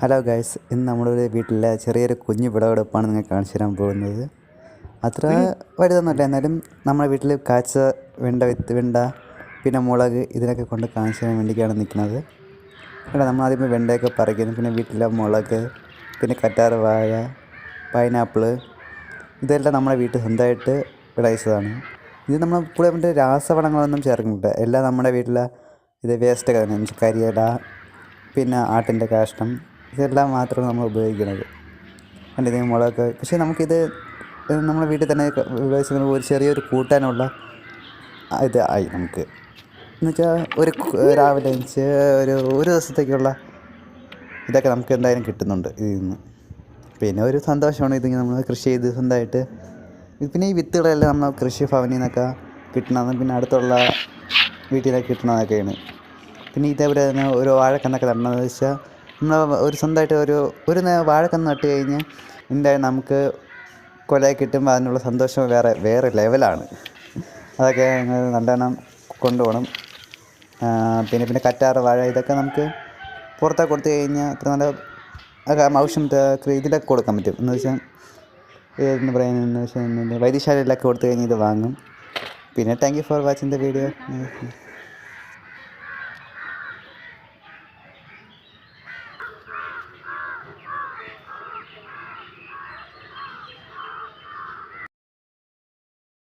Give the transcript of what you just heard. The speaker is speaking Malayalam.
ഹലോ ഗൈസ് ഇന്ന് നമ്മുടെ വീട്ടിലെ ചെറിയൊരു കുഞ്ഞു വിളവെടുപ്പാണ് നിങ്ങൾ കാണിച്ചു തരാൻ പോകുന്നത്. അത്ര വലുതൊന്നുമില്ല. എന്നാലും നമ്മുടെ വീട്ടിൽ കാച്ച വെണ്ട വിത്ത് വെണ്ട പിന്നെ മുളക് ഇതിനൊക്കെ കൊണ്ട് കാണിച്ചു തരാൻ വേണ്ടിയിട്ടാണ് നിൽക്കുന്നത്. അല്ല നമ്മൾ ആദ്യം വെണ്ടയൊക്കെ പറിക്കുന്നു. പിന്നെ വീട്ടിലെ മുളക് പിന്നെ കറ്റാർ വാഴ പൈനാപ്പിൾ ഇതെല്ലാം നമ്മുടെ വീട്ടിൽ സ്വന്തമായിട്ട് വിളയിച്ചതാണ്. ഇത് നമ്മൾ കൂടെ മറ്റേ രാസവളങ്ങളൊന്നും ചേർക്കുന്നില്ല. എല്ലാം നമ്മുടെ വീട്ടിലെ ഇത് വേസ്റ്റൊക്കെ തന്നെ. കരിയില പിന്നെ ആട്ടിന്റെ കാഷ്ടം ഇതെല്ലാം മാത്രമാണ് നമ്മൾ ഉപയോഗിക്കുന്നത്. കണ്ടിത് മുളക് പക്ഷേ നമുക്കിത് നമ്മുടെ വീട്ടിൽ തന്നെ ഉപയോഗിച്ച് ഒരു ചെറിയൊരു കൂട്ടാനുള്ള ഇത് ആയി നമുക്ക്. എന്നുവെച്ചാൽ ഒരു രാവിലെ എണീച്ച് ഒരു ഒരു ദിവസത്തേക്കുള്ള ഇതൊക്കെ നമുക്ക് എന്തായാലും കിട്ടുന്നുണ്ട് ഇതിൽ നിന്ന്. പിന്നെ ഒരു സന്തോഷമാണ് ഇതിങ്ങനെ നമ്മൾ കൃഷി ചെയ്ത് സ്വന്തമായിട്ട്. പിന്നെ ഈ വിത്തുകളെല്ലാം നമ്മൾ കൃഷി ഭവനിൽ നിന്നൊക്കെ കിട്ടണമെന്ന് പിന്നെ അടുത്തുള്ള വീട്ടിലൊക്കെ കിട്ടണതൊക്കെയാണ്. പിന്നെ ഇതേപോലെ തന്നെ ഒരു വാഴക്കന്നൊക്കെ നടണമെന്ന് വെച്ചാൽ ഒരു സ്വന്തമായിട്ട് ഒരു ഒരു വാഴക്കന്ന് നട്ട് കഴിഞ്ഞ് എന്തായാലും നമുക്ക് കൊലയൊക്കെ കിട്ടുമ്പോൾ അതിനുള്ള സന്തോഷം വേറെ വേറെ ലെവലാണ് അതൊക്കെ ഞങ്ങൾ നല്ലോണം കൊണ്ടുപോകണം. പിന്നെ പിന്നെ കറ്റാറ് വാഴ ഇതൊക്കെ നമുക്ക് പുറത്തൊക്കെ കൊടുത്തു കഴിഞ്ഞാൽ അത്ര നല്ല ആവശ്യം ഇതിലൊക്കെ കൊടുക്കാൻ പറ്റും. എന്ന് വെച്ചാൽ എന്ന് പറയുന്നത് എന്ന് വെച്ചാൽ വൈദ്യശാലയിലൊക്കെ കൊടുത്തു കഴിഞ്ഞാൽ ഇത് വാങ്ങും. പിന്നെ thank you for watching the video